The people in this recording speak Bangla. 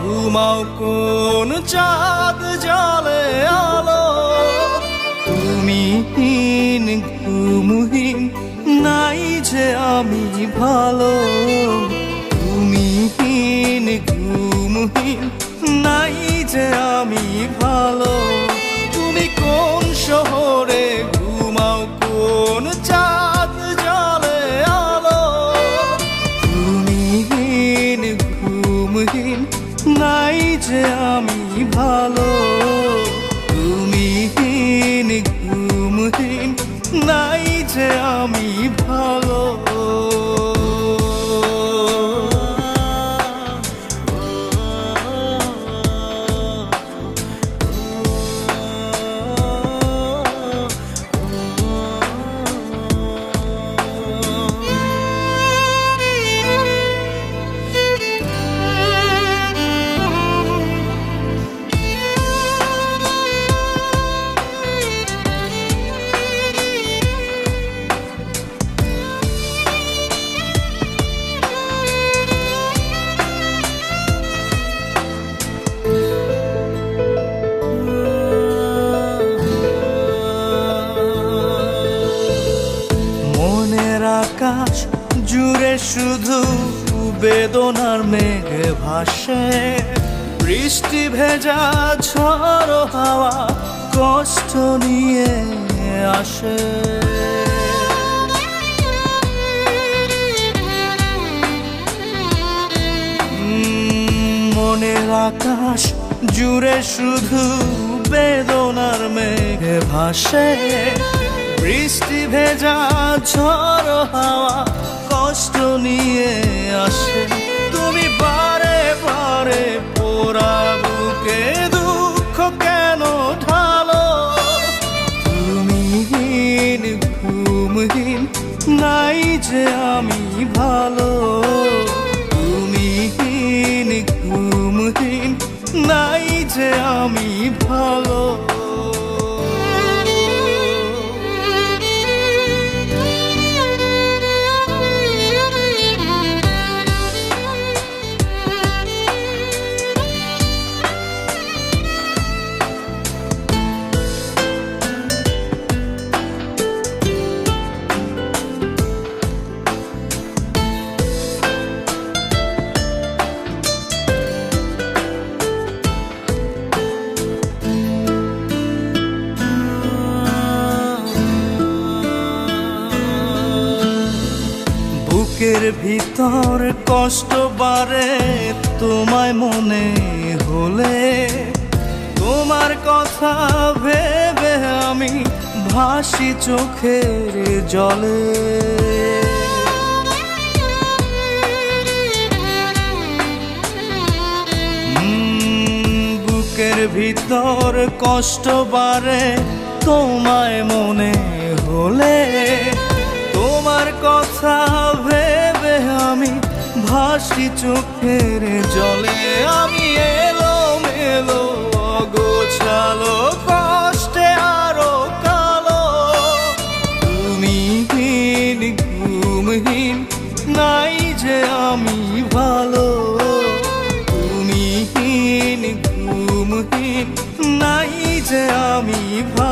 ঘুমাও, কোন চাঁদ জলে আলো। তুমি হীন, ঘুমহীন, নাই যে আমি ভালো। তুমি হীন, ঘুমহীন, নাই যে আমি ভালো। তুমি কোন শহরে ভালো। তুমি হীন ঘুমহীন নাই যে আমি ভালো। আকাশ জুড়ে শুধু বেদনার মেঘে ভাসে। বৃষ্টি ভেজা ঝড় হাওয়া কষ্ট নিয়ে আসে। মনের আকাশ জুড়ে শুধু বেদনার মেঘে ভাসে। বৃষ্টি ভেজা ঝড় হাওয়া কষ্ট নিয়ে আসে। তুমি বারে বারে পোড়া বুকের ভিতর কষ্ট বারে তোমায় মনে হলে তোমার কথা ভেবে আমি ভাসি চোখের জলে। বুকের ভিতর কষ্ট বারে তোমায় মনে হলে তোমার কথা ভেবে আমি ভাসি চোখের জলে, আমি এলো মেলো অগোছালো কষ্টে আরও কালো। তুমি হীন ঘুমহীন, নাই যে আমি ভালো। তুমি হীন ঘুমহীন, নাই যে আমি ভালো